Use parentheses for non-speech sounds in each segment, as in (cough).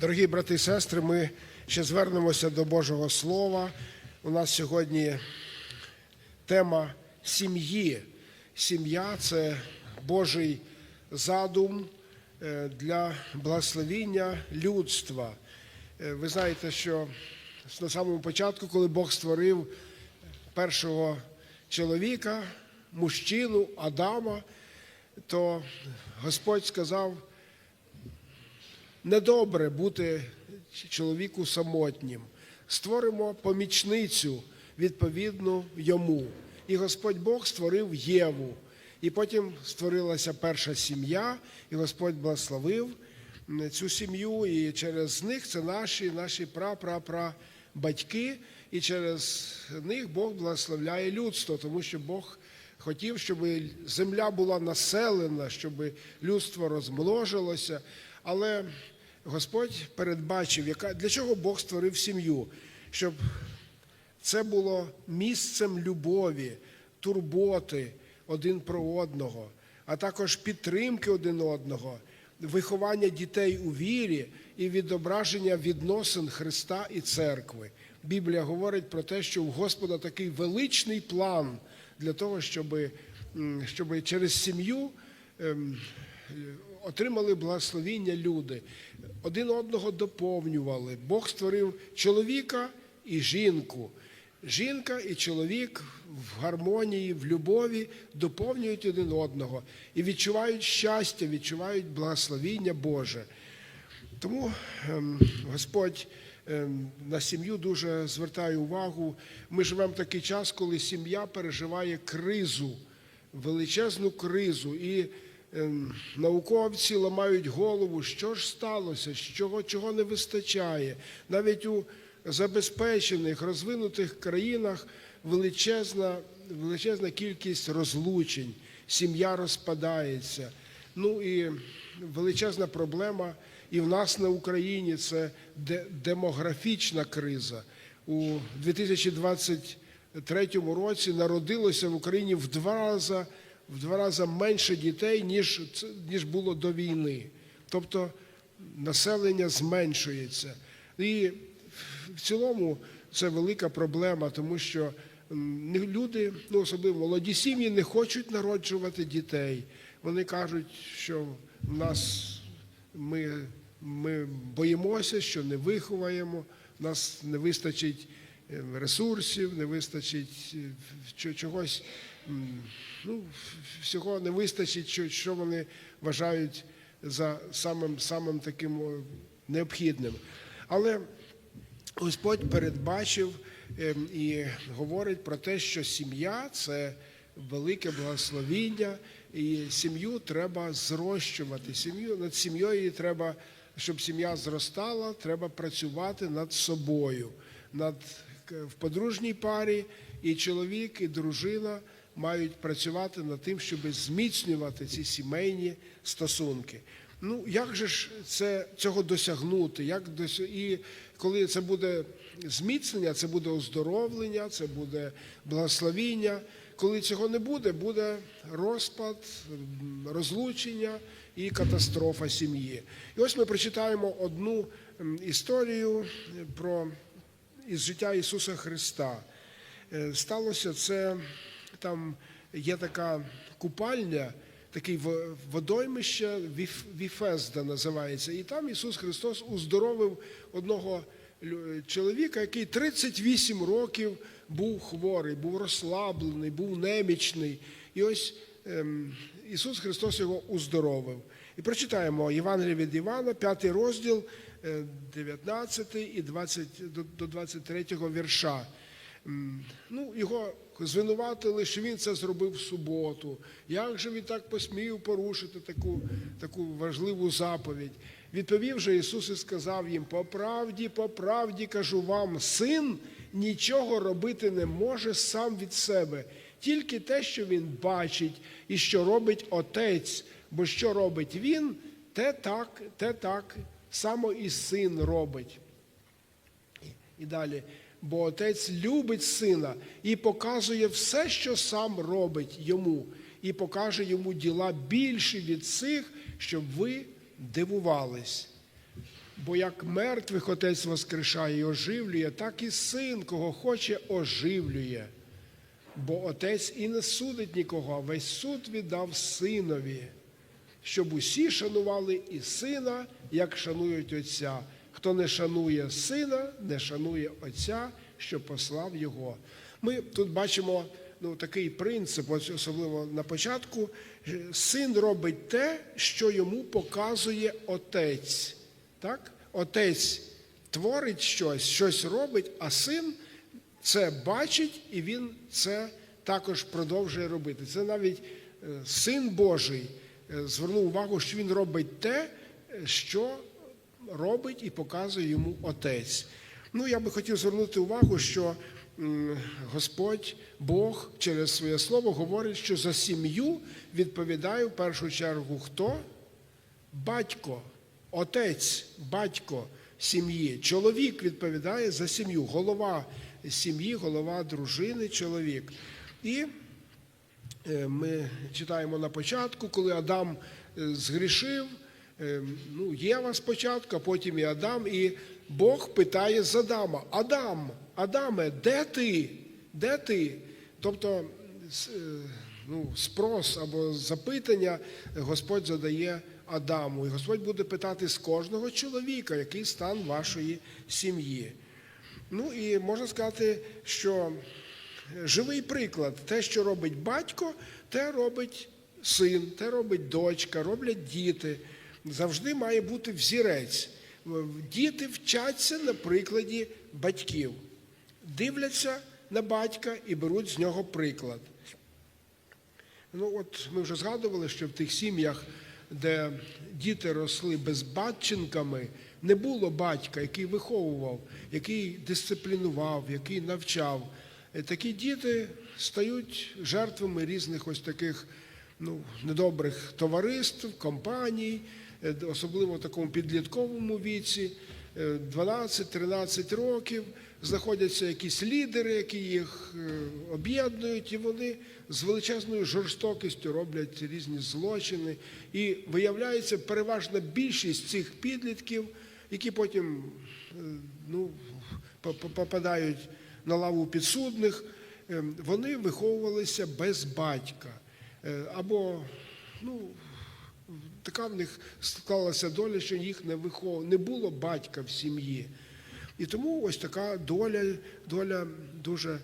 Дорогі брати і сестри, ми ще звернемося до Божого Слова. У нас сьогодні тема сім'ї. Сім'я це Божий задум е, для благословіння людства. Е, Ви знаєте, що на самому початку, коли Бог створив першого чоловіка, мужчину Адама, то Господь сказав, недобре бути чоловіку самотнім. Створимо помічницю відповідну йому. І Господь Бог створив Єву. І потім створилася перша сім'я, і Господь благословив цю сім'ю, і через них це наші, наші батьки, і через них Бог благословляє людство, тому що Бог хотів, щоб земля була населена, щоб людство розмножилося. Але Господь передбачив, яка для чого Бог створив сім'ю, щоб це було місцем любові, турботи один про одного, а також підтримки один одного, виховання дітей у вірі і відображення відносин Христа і церкви. Біблія говорить про те, що у Господа такий величний план для того, щоб, щоб через сім'ю ем, отримали благословіння люди, один одного доповнювали. Бог створив чоловіка і жінку. Жінка і чоловік в гармонії, в любові доповнюють один одного і відчувають щастя, відчувають благословіння Боже. Тому ем, Господь ем, на сім'ю дуже звертає увагу. Ми живемо в такий час, коли сім'я переживає кризу, величезну кризу. І науковці ламають голову, що ж сталося, чого, чого не вистачає. Навіть у забезпечених, розвинутих країнах величезна, величезна кількість розлучень, сім'я розпадається. Ну і величезна проблема і в нас на Україні це демографічна криза. У 2023 році народилося в Україні в два рази в два рази менше дітей, ніж, ніж було до війни. Тобто населення зменшується. І в цілому це велика проблема, тому що люди, ну особливо молоді сім'ї, не хочуть народжувати дітей. Вони кажуть, що в нас ми, ми боїмося, що не виховаємо, в нас не вистачить ресурсів, не вистачить чогось, ну, всього не вистачить, що, що вони вважають за самим, самим таким необхідним. Але Господь передбачив і говорить про те, що сім'я це велике благословіння, і сім'ю треба зрощувати. Сім'ю над сім'єю треба, щоб сім'я зростала, треба працювати над собою, над в подружній парі, і чоловік, і дружина мають працювати над тим, щоб зміцнювати ці сімейні стосунки. Ну, як же ж це цього досягнути? Як дос... І коли це буде зміцнення, це буде оздоровлення, це буде благословіння. Коли цього не буде, буде розпад, розлучення і катастрофа сім'ї. І ось ми прочитаємо одну історію про із життя Ісуса Христа. Сталося це, там є така купальня, такий водоймище Віфезда називається. І там Ісус Христос уздоровив одного чоловіка, який 38 років був хворий, був розслаблений, був немічний. І ось ем, Ісус Христос його уздоровив. І прочитаємо Євангелія від Івана, 5 розділ, 19 і 20, до 23 вірша. Ну, Його звинуватили, що він це зробив в суботу. Як же він так посмів порушити таку, таку важливу заповідь? Відповів же Ісус і сказав їм: по правді, по правді кажу вам, син нічого робити не може сам від себе, тільки те, що він бачить і що робить Отець. Бо що робить він, те так, те так само і син робить. І далі. Бо отець любить сина і показує все, що сам робить йому, і покаже йому діла більші від цих, щоб ви дивувались. Бо як мертвих отець воскрешає і оживлює, так і син, кого хоче, оживлює. Бо отець і не судить нікого, а весь суд віддав синові, щоб усі шанували і сина, як шанують отця. Хто не шанує сина, не шанує отця, що послав його. Ми тут бачимо ну, такий принцип, особливо на початку. Син робить те, що йому показує отець. Так? Отець творить щось, щось робить, а син це бачить і він це також продовжує робити. Це навіть е, син Божий е, звернув увагу, що він робить те, що робить і показує йому отець. Ну, я би хотів звернути увагу, що Господь Бог через своє слово говорить, що за сім'ю відповідає в першу чергу хто? Батько, отець, батько сім'ї. Чоловік відповідає за сім'ю, голова сім'ї, голова дружини, чоловік. І е, ми читаємо на початку, коли Адам е, згрішив, ну, Єва спочатку, а потім і Адам, і Бог питає з Адама: Адам, Адаме, де ти? Де ти? Тобто е, ну, спрос або запитання Господь задає Адаму. І Господь буде питати з кожного чоловіка, який стан вашої сім'ї. Ну і можна сказати, що живий приклад, те, що робить батько, те робить син, те робить дочка, роблять діти. Завжди має бути взірець. Діти вчаться на прикладі батьків, дивляться на батька і беруть з нього приклад. Ну, от ми вже згадували, що в тих сім'ях, де діти росли безбатченками, не було батька, який виховував, який дисциплінував, який навчав. Е, Такі діти стають жертвами різних ось таких ну, недобрих товариств, компаній, е, особливо в такому підлітковому віці. Е, 12-13 років знаходяться якісь лідери, які їх е, об'єднують, і вони з величезною жорстокістю роблять різні злочини. І виявляється, переважна більшість цих підлітків, які потім е, ну, по- по- попадають на лаву підсудних, е, вони виховувалися без батька. Е, Або ну, така в них склалася доля, що їх не вихов... не було батька в сім'ї. І тому ось така доля, доля дуже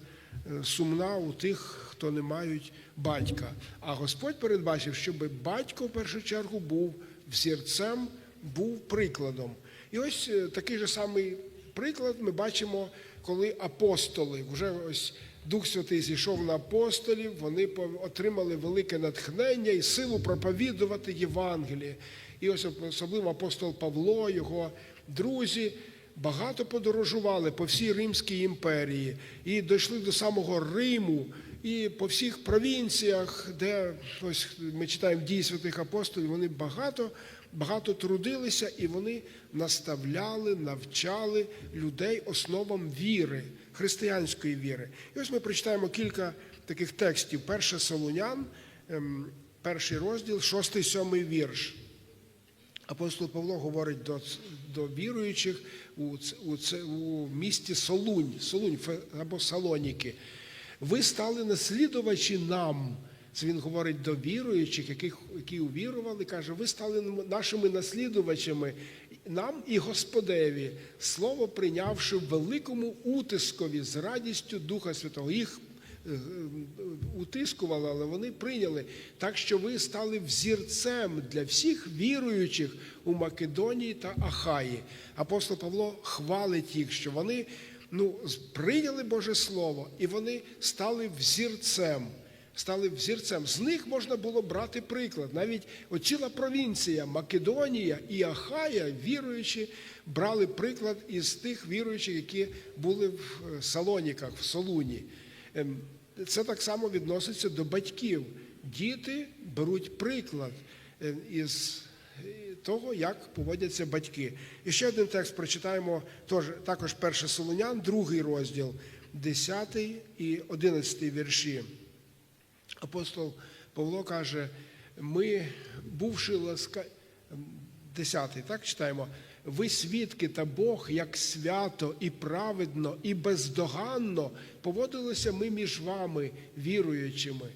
е, сумна у тих, хто не мають батька. А Господь передбачив, щоб батько в першу чергу був взірцем, був прикладом. І ось е, такий же самий приклад ми бачимо, коли апостоли вже ось. Дух Святий зійшов на апостолів, вони отримали велике натхнення і силу проповідувати Євангеліє. І ось особливо апостол Павло, його друзі, багато подорожували по всій Римській імперії і дійшли до самого Риму. І по всіх провінціях, де ось ми читаємо дії святих апостолів, вони багато, багато трудилися і вони наставляли, навчали людей основам віри, християнської віри. І ось ми прочитаємо кілька таких текстів. Перше Солунян, ем, перший розділ, шостий, сьомий вірш. Апостол Павло говорить до, до віруючих у, у, у місті Солунь, Солунь або Салоніки. Ви стали наслідувачі нам. Він говорить до віруючих, яких, які увірували, каже, ви стали нашими наслідувачами нам і Господеві, слово прийнявши в великому утискові з радістю Духа Святого. Їх е, е, утискували, але вони прийняли. Так що ви стали взірцем для всіх віруючих у Македонії та Ахаї. Апостол Павло хвалить їх, що вони ну, прийняли Боже Слово і вони стали взірцем. Стали взірцем. З них можна було брати приклад. Навіть от ціла провінція Македонія і Ахая, віруючі, брали приклад із тих віруючих, які були в е, Салоніках, в Солуні. Ем, Це так само відноситься до батьків. Діти беруть приклад е, із е, того, як поводяться батьки. І ще один текст прочитаємо також перше Солонян, другий розділ, 10 і 11 вірші. Апостол Павло каже, ми, бувши ласка... 10, так читаємо. Ви свідки та Бог, як свято і праведно, і бездоганно поводилися ми між вами, віруючими.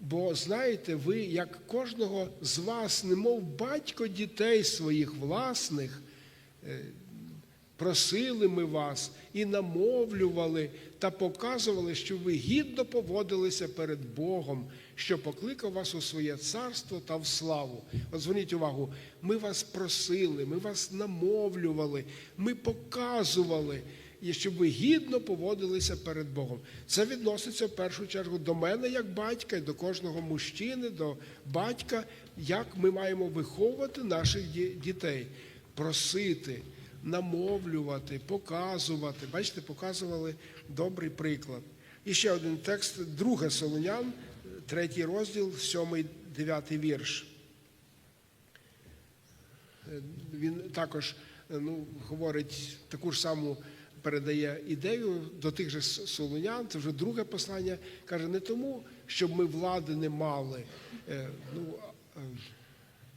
Бо знаєте, ви, як кожного з вас, немов батько дітей своїх власних, е, просили ми вас і намовлювали та показували, що ви гідно поводилися перед Богом, що покликав вас у своє царство та в славу. От зверніть увагу, ми вас просили, ми вас намовлювали, ми показували, і щоб ви гідно поводилися перед Богом. Це відноситься в першу чергу до мене як батька і до кожного мужчини, до батька, як ми маємо виховувати наших дітей, просити намовлювати, показувати. Бачите, показували добрий приклад. І ще один текст, друге Солонян, третій розділ, сьомий, дев'ятий вірш. Він також ну, говорить таку ж саму передає ідею до тих же Солонян, це вже друге послання. Каже, не тому, щоб ми влади не мали. е, Ну,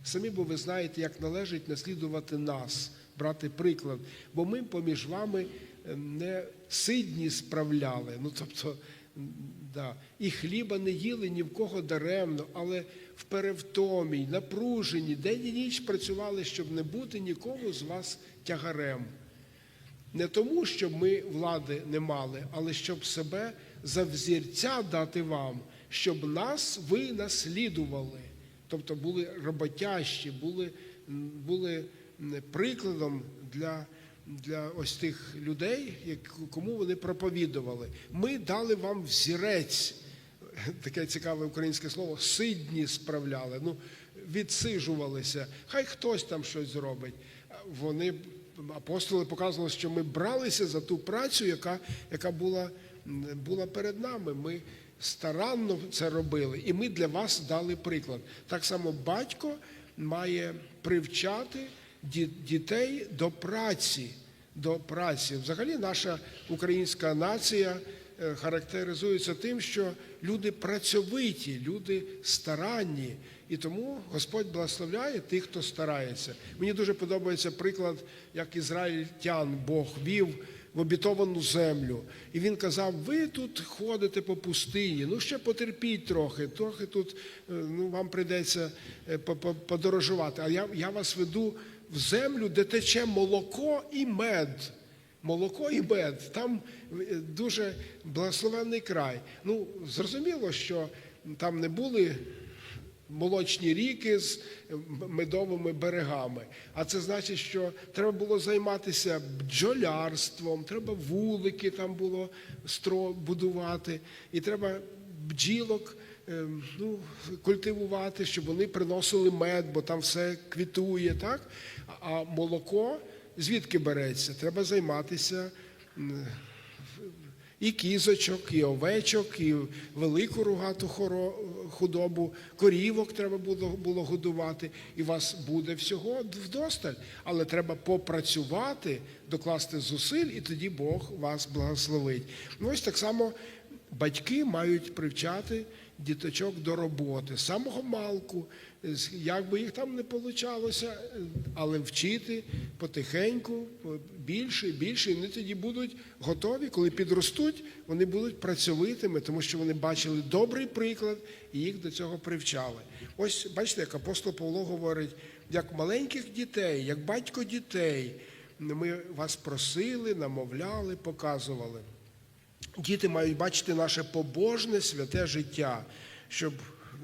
Самі бо ви знаєте, як належить наслідувати нас, брати приклад, бо ми поміж вами е, не сидні справляли. Ну тобто, да, і хліба не їли ні в кого даремно, але в перевтомі, й напружені, день і ніч працювали, щоб не бути нікому з вас тягарем. Не тому, щоб ми влади не мали, але щоб себе за взірця дати вам, щоб нас ви наслідували. Тобто були роботящі, були, були прикладом для, для ось тих людей, кому вони проповідували. Ми дали вам взірець, (laughs) таке цікаве українське слово, сидні справляли. Ну, відсижувалися. Хай хтось там щось зробить. Вони апостоли показували, що ми бралися за ту працю, яка, яка була, була перед нами. Ми старанно це робили, і ми для вас дали приклад. Так само батько має привчати дітей до праці. До праці. Взагалі, наша українська нація е, характеризується тим, що люди працьовиті, люди старанні. І тому Господь благословляє тих, хто старається. Мені дуже подобається приклад, як ізраїльтян Бог вів в обітовану землю. І він казав: ви тут ходите по пустині, ну ще потерпіть трохи, трохи тут е, ну, вам прийдеться е, по- по- подорожувати. А я, я вас веду в землю, де тече молоко і мед. Молоко і мед. Там е, дуже благословенний край. Ну, зрозуміло, що там не були молочні ріки з медовими берегами. А це значить, що треба було займатися бджолярством, треба вулики там було будувати, і треба бджілок. Е, Ну, культивувати, щоб вони приносили мед, бо там все квітує, так? А молоко звідки береться? Треба займатися і кізочок, і овечок, і велику рогату худобу, корівок треба було годувати, і вас буде всього вдосталь. Але треба попрацювати, докласти зусиль, і тоді Бог вас благословить. Ну ось так само батьки мають привчати діточок до роботи, з самого малку, як би їх там не получалося, але вчити потихеньку, більше і більше, і вони тоді будуть готові, коли підростуть, вони будуть працьовитими, тому що вони бачили добрий приклад і їх до цього привчали. Ось бачите, як апостол Павло говорить, як маленьких дітей, як батько дітей, ми вас просили, намовляли, показували. Діти мають бачити наше побожне святе життя, щоб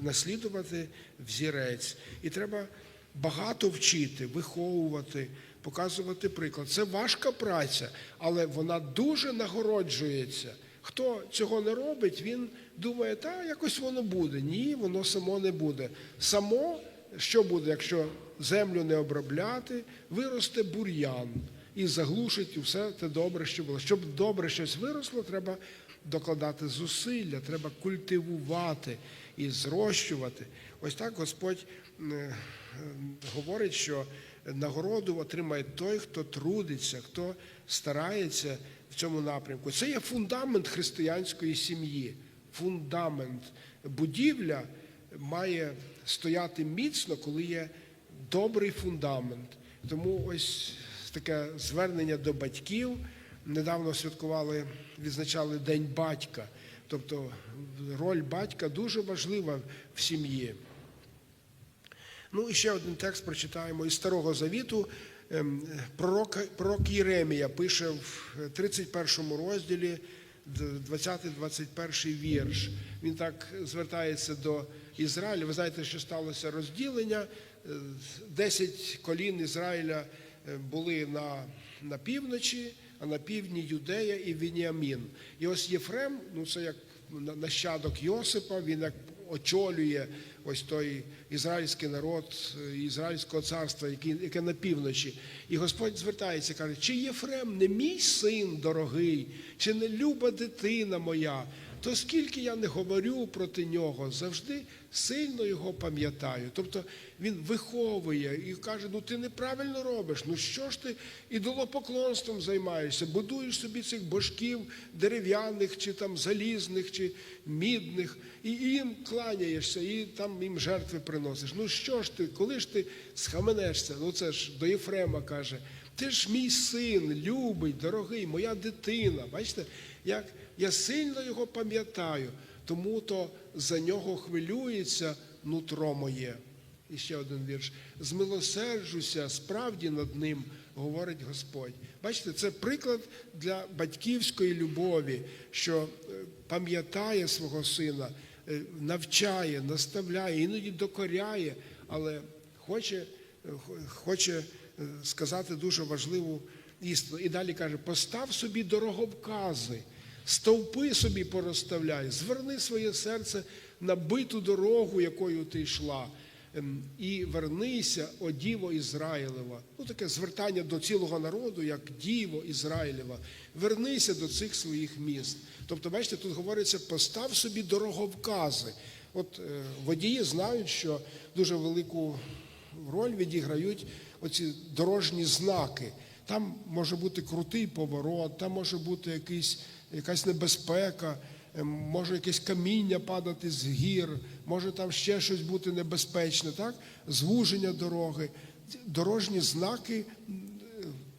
наслідувати взірець. І треба багато вчити, виховувати, показувати приклад. Це важка праця, але вона дуже нагороджується. Хто цього не робить, він думає, та якось воно буде. Ні, воно само не буде. Само, що буде, якщо землю не обробляти, виросте бур'ян і заглушить все те добре, що було. Щоб добре щось виросло, треба докладати зусилля, треба культивувати і зрощувати. Ось так Господь е, говорить, що нагороду отримає той, хто трудиться, хто старається в цьому напрямку. Це є фундамент християнської сім'ї. Фундамент будівля має стояти міцно, коли є добрий фундамент. Тому ось таке звернення до батьків. Недавно святкували, відзначали День батька. Тобто роль батька дуже важлива в сім'ї. Ну і ще один текст прочитаємо із Старого Завіту. Ем, Пророк, пророк Єремія пише в 31 розділі, 20-21 вірш. Він так звертається до Ізраїля. Ви знаєте, що сталося розділення. Е, Десять колін Ізраїля е, були на, на півночі, а на півдні Юдея і Вініамін. І ось Єфрем, ну це як нащадок Йосипа, він як очолює ось той ізраїльський народ е, Ізраїльського царства, яке на півночі. І Господь звертається, каже, чи Єфрем не мій син дорогий, чи не люба дитина моя, то скільки я не говорю проти нього, завжди сильно його пам'ятаю. Тобто він виховує і каже: ну ти неправильно робиш, ну що ж ти ідолопоклонством займаєшся, будуєш собі цих божків дерев'яних, чи там залізних, чи мідних, і їм кланяєшся, і там їм жертви приносиш. Ну що ж ти, коли ж ти схаменешся? Ну це ж до Єфрема каже. Ти ж мій син, любий, дорогий, моя дитина. Бачите, як я сильно його пам'ятаю, тому то за нього хвилюється нутро моє. І ще один вірш. Змилосерджуся справді над ним, говорить Господь. Бачите, це приклад для батьківської любові, що е, пам'ятає свого сина, е, навчає, наставляє, іноді докоряє, але хоче, е, хоче сказати дуже важливу істину. І далі каже: постав собі дороговкази, стовпи собі порозставляй, зверни своє серце на биту дорогу, якою ти йшла. Ем, І вернися, о Діво Ізраїлева. Ну, таке звертання до цілого народу, як Діво Ізраїлева. Вернися до цих своїх міст. Тобто, бачите, тут говориться, постав собі дороговкази. От е, водії знають, що дуже велику роль відіграють оці дорожні знаки. Там може бути крутий поворот, там може бути якийсь, якась небезпека, ем, може якесь каміння падати з гір, може там ще щось бути небезпечне, так? звуження дороги. Дорожні знаки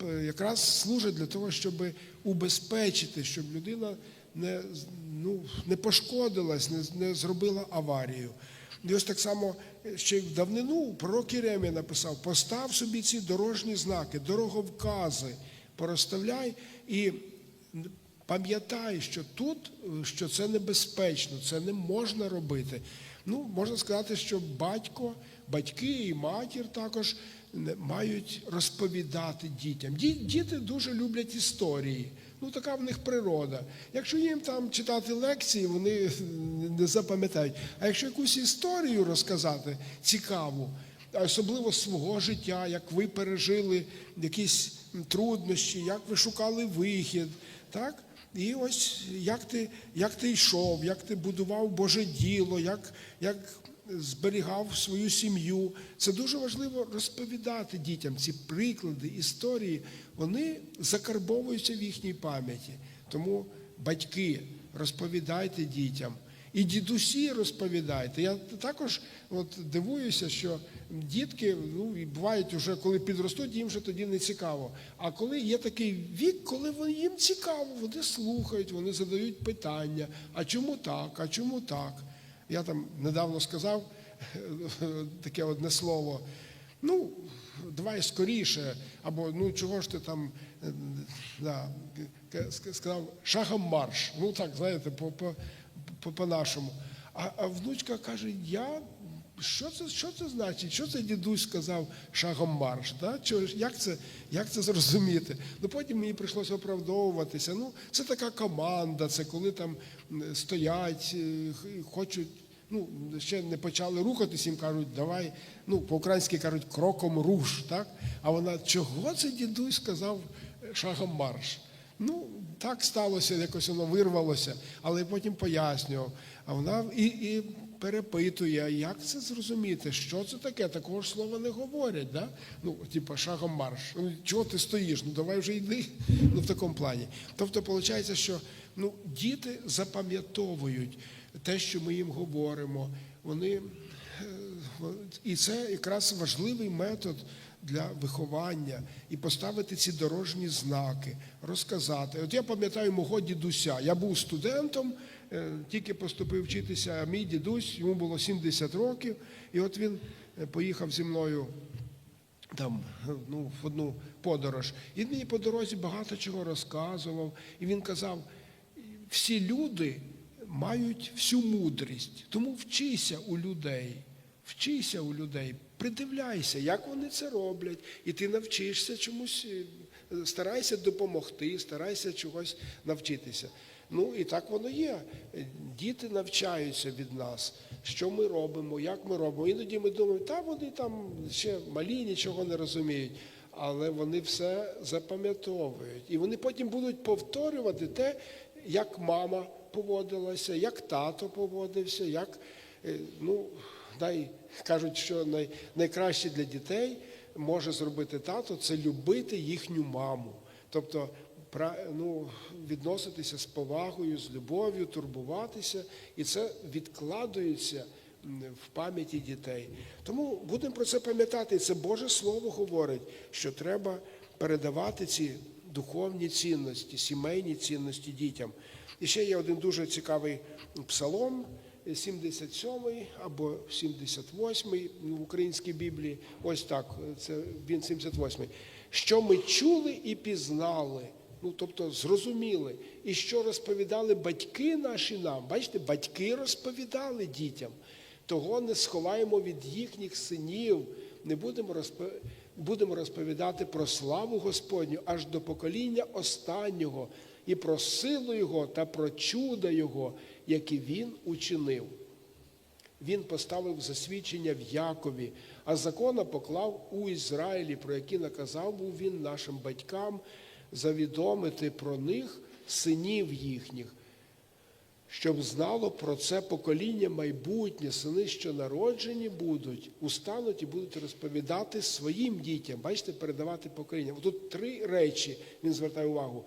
е, якраз служать для того, щоб убезпечити, щоб людина не, ну, не пошкодилась, не, не зробила аварію. І ось так само е, ще в давнину пророк Єремія написав: постав собі ці дорожні знаки, дороговкази, порозставляй і пам'ятай, що тут, е, що це небезпечно, це не можна робити. Ну, можна сказати, що батько, батьки і матір також мають розповідати дітям. Діти дуже люблять історії. Ну, така в них природа. Якщо їм там читати лекції, вони (laughs) не запам'ятають. А якщо якусь історію розказати цікаву, особливо свого життя, як ви пережили якісь труднощі, як ви шукали вихід, так? І ось як ти, як ти йшов, як ти будував Боже діло, як, як зберігав свою сім'ю. Це дуже важливо розповідати дітям ці приклади, історії, вони закарбовуються в їхній пам'яті. Тому батьки, розповідайте дітям. І дідусі розповідайте. Я також от дивуюся, що дітки ну, і бувають вже, коли підростуть, їм вже тоді не цікаво. А коли є такий вік, коли вони- їм цікаво, вони слухають, вони задають питання: а чому так, а чому так? Я там недавно сказав (laughs) таке одне слово. Ну, давай скоріше, або ну чого ж ти там е, да, сказав шагом марш. Ну так, знаєте, по, по, по, по-нашому. А, а внучка каже: я. Що це, що це значить? Що це дідусь сказав шагом марш? Да? Ж- як, це, як це зрозуміти? Ну потім мені прийшлося оправдовуватися. Ну, це така команда, це коли там стоять, е, хочуть ну, ще не почали рухатись, їм кажуть, давай, ну, по-українськи кажуть, кроком руш, так? А вона, чого це дідусь сказав шагом марш? Ну, так сталося, якось воно вирвалося, але потім пояснював. А вона і, і перепитує, як це зрозуміти? Що це таке? Такого ж слова не говорять, да? Ну, типу, шагом марш. Ну, чого ти стоїш? Ну давай вже йди. Ну, в такому плані. Тобто, виходить, що ну, діти запам'ятовують те, що ми їм говоримо. Вони е, І це якраз важливий метод для виховання і поставити ці дорожні знаки, розказати. От я пам'ятаю мого дідуся. Я був студентом, е, тільки поступив вчитися, а мій дідусь, йому було 70 років, і от він е, поїхав зі мною там ну, в одну подорож. І мені по дорозі багато чого розказував. І він казав: всі люди мають всю мудрість, тому вчися у людей, вчися у людей, придивляйся, як вони це роблять, і ти навчишся чомусь, е, старайся допомогти, старайся чогось навчитися. Ну і так воно є. Діти навчаються від нас, що ми робимо, як ми робимо. Іноді ми думаємо, та вони там ще малі, нічого не розуміють. Але вони все запам'ятовують. І вони потім будуть повторювати те, як мама поводилася, як тато поводився, як е, ну, дай кажуть, що най, найкраще для дітей може зробити тато це любити їхню маму. Тобто ну, відноситися з повагою, з любов'ю, турбуватися, і це відкладується в пам'яті дітей. Тому будемо про це пам'ятати. Це Боже Слово говорить, що треба передавати ці духовні цінності, сімейні цінності дітям. І ще є один дуже цікавий псалом. 77-й або 78-й в українській Біблії. Ось так, це він 78-й. Що ми чули і пізнали, ну тобто зрозуміли, і що розповідали батьки наші нам. Бачите, батьки розповідали дітям. Того не сховаємо від їхніх синів, не будемо розпо- будемо розповідати про славу Господню аж до покоління останнього, і про силу Його та про чуда Його, які Він учинив. Він поставив засвідчення в Якові, а закона поклав у Ізраїлі, про які наказав був він нашим батькам завідомити про них синів їхніх, щоб знало про це покоління майбутнє, сини, що народжені будуть, устануть і будуть розповідати своїм дітям. Бачите, передавати покоління. Тут три речі він звертає увагу: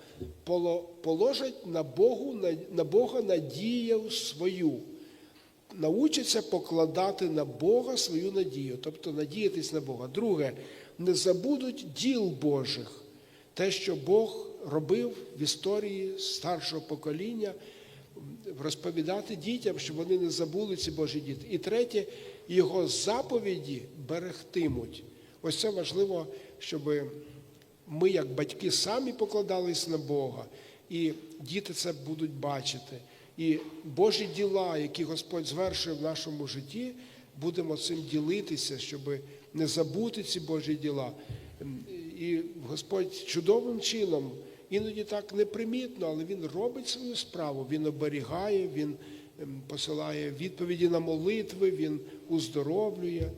положать на Богу на- Бога надію свою научаться покладати на Бога свою надію, тобто надіятись на Бога. Друге, не забудуть діл Божих, те, що Бог робив в історії старшого покоління, розповідати дітям, щоб вони не забули ці Божі діти. І третє, його заповіді берегтимуть. Ось це важливо, щоб ми, як батьки, самі покладались на Бога, і діти це будуть бачити. І Божі діла, які Господь звершує в нашому житті, будемо цим ділитися, щоб не забути ці Божі діла. І Господь чудовим чином, іноді так непримітно, але Він робить свою справу, Він оберігає, Він ем, посилає відповіді на молитви, Він уздоровлює.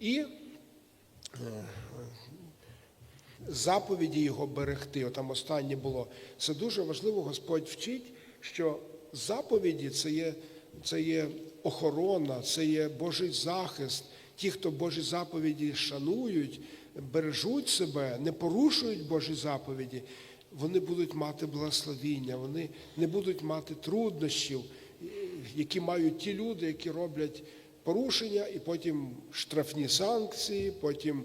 І заповіді його берегти. От Там останнє було. Це дуже важливо. Господь вчить, що заповіді це є, це є охорона, це є Божий захист. Ті, хто Божі заповіді шанують, бережуть себе, не порушують Божі заповіді, вони будуть мати благословіння, вони не будуть мати труднощів, які мають ті люди, які роблять порушення, і потім штрафні санкції, потім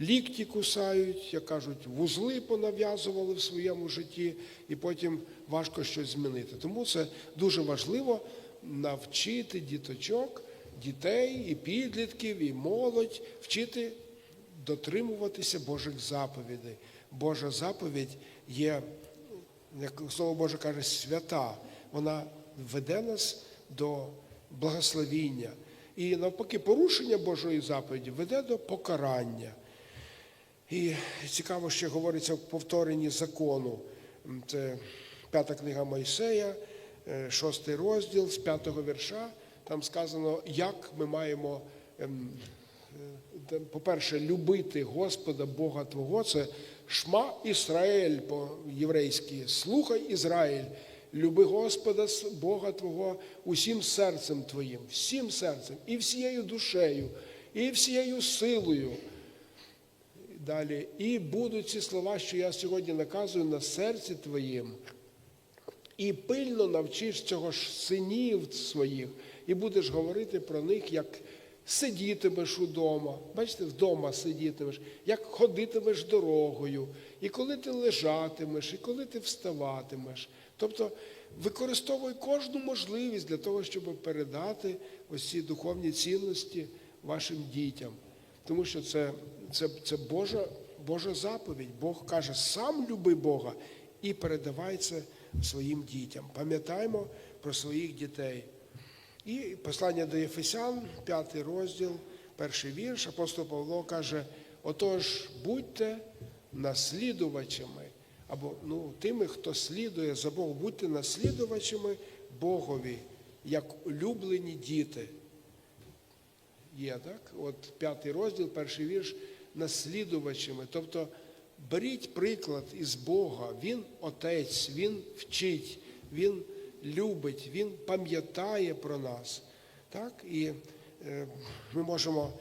лікті кусають, як кажуть, вузли понав'язували в своєму житті, і потім важко щось змінити. Тому це дуже важливо навчити діточок, дітей, і підлітків, і молодь, вчити дотримуватися Божих заповідей. Божа заповідь є, як слово Боже каже, свята. Вона веде нас до благословіння. І навпаки, порушення Божої заповіді веде до покарання. І цікаво, що говориться в повторенні закону. Це п'ята книга Мойсея, е, шостий розділ з п'ятого вірша. Там сказано, як ми маємо, ем, е, по-перше, любити Господа Бога Твого. Це Шма Ісраїль по-єврейськи. Слухай Ізраїль, люби Господа Бога Твого усім серцем Твоїм, всім серцем, і всією душею, і всією силою. Далі, і будуть ці слова, що я сьогодні наказую на серці твоїм, і пильно навчиш цього ж синів своїх, і будеш говорити про них як сидітимеш удома. Бачите, вдома сидітимеш, як ходитимеш дорогою, і коли ти лежатимеш, і коли ти вставатимеш. Тобто використовуй кожну можливість для того, щоб передати ось ці духовні цінності вашим дітям. Тому що це, це, це Божа, Божа заповідь. Бог каже, сам люби Бога і передавай це своїм дітям. Пам'ятаємо про своїх дітей. І послання до Єфесян, п'ятий розділ, перший вірш, апостол Павло каже: отож, будьте наслідувачами, або ну, тими, хто слідує за Богом, будьте наслідувачами Богові, як улюблені діти. Є, так? От п'ятий розділ, перший вірш, наслідувачами. Тобто беріть приклад із Бога. Він отець, Він вчить, Він любить, Він пам'ятає про нас. Так? І е, ми можемо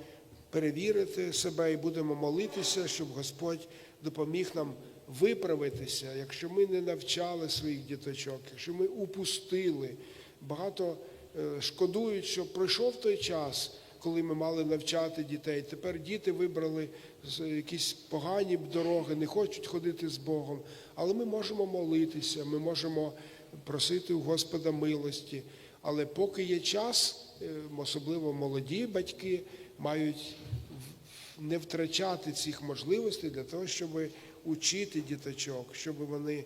перевірити себе і будемо молитися, щоб Господь допоміг нам виправитися, якщо ми не навчали своїх діточок, якщо ми упустили. Багато е, шкодують, що пройшов той час, коли ми мали навчати дітей. Тепер діти вибрали якісь погані дороги, не хочуть ходити з Богом. Але ми можемо молитися, ми можемо просити у Господа милості. Але поки є час, е, особливо молоді батьки мають не втрачати цих можливостей для того, щоб учити діточок, щоб вони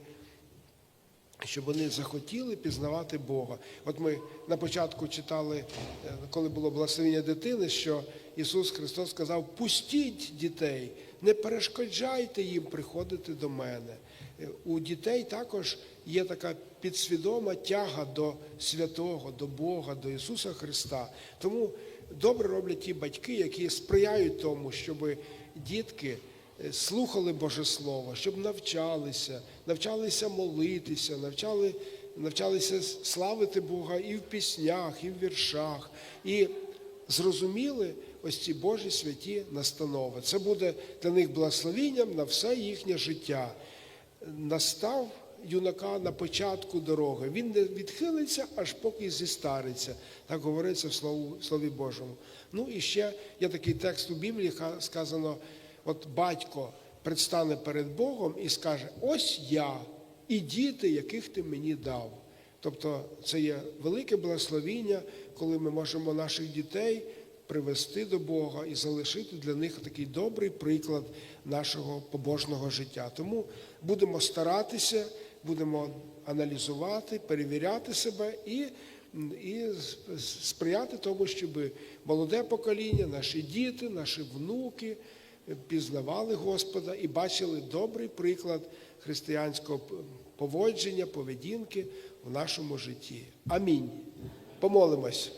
щоб вони захотіли пізнавати Бога. От ми на початку читали, е, коли було благословення дитини, що Ісус Христос сказав: пустіть дітей, не перешкоджайте їм приходити до мене. Е, У дітей також є така підсвідома тяга до святого, до Бога, до Ісуса Христа. Тому добре роблять ті батьки, які сприяють тому, щоб дітки е, слухали Боже Слово, щоб навчалися, навчалися молитися, навчали, навчалися славити Бога і в піснях, і в віршах, і зрозуміли ось ці Божі святі настанови. Це буде для них благословінням на все їхнє життя. Настав юнака на початку дороги. Він не відхилиться, аж поки зістариться. Так говориться в Слові Божому. Ну і ще є такий текст у Біблії, ка- сказано: от батько предстане перед Богом і скаже: Ось я і діти, яких ти мені дав. Тобто це є велике благословіння, коли ми можемо наших дітей привести до Бога і залишити для них такий добрий приклад нашого побожного життя. Тому будемо старатися, будемо аналізувати, перевіряти себе і, і сприяти тому, щоб молоде покоління, наші діти, наші внуки пізнавали Господа і бачили добрий приклад християнського поводження, поведінки в нашому житті. Амінь. Помолимось.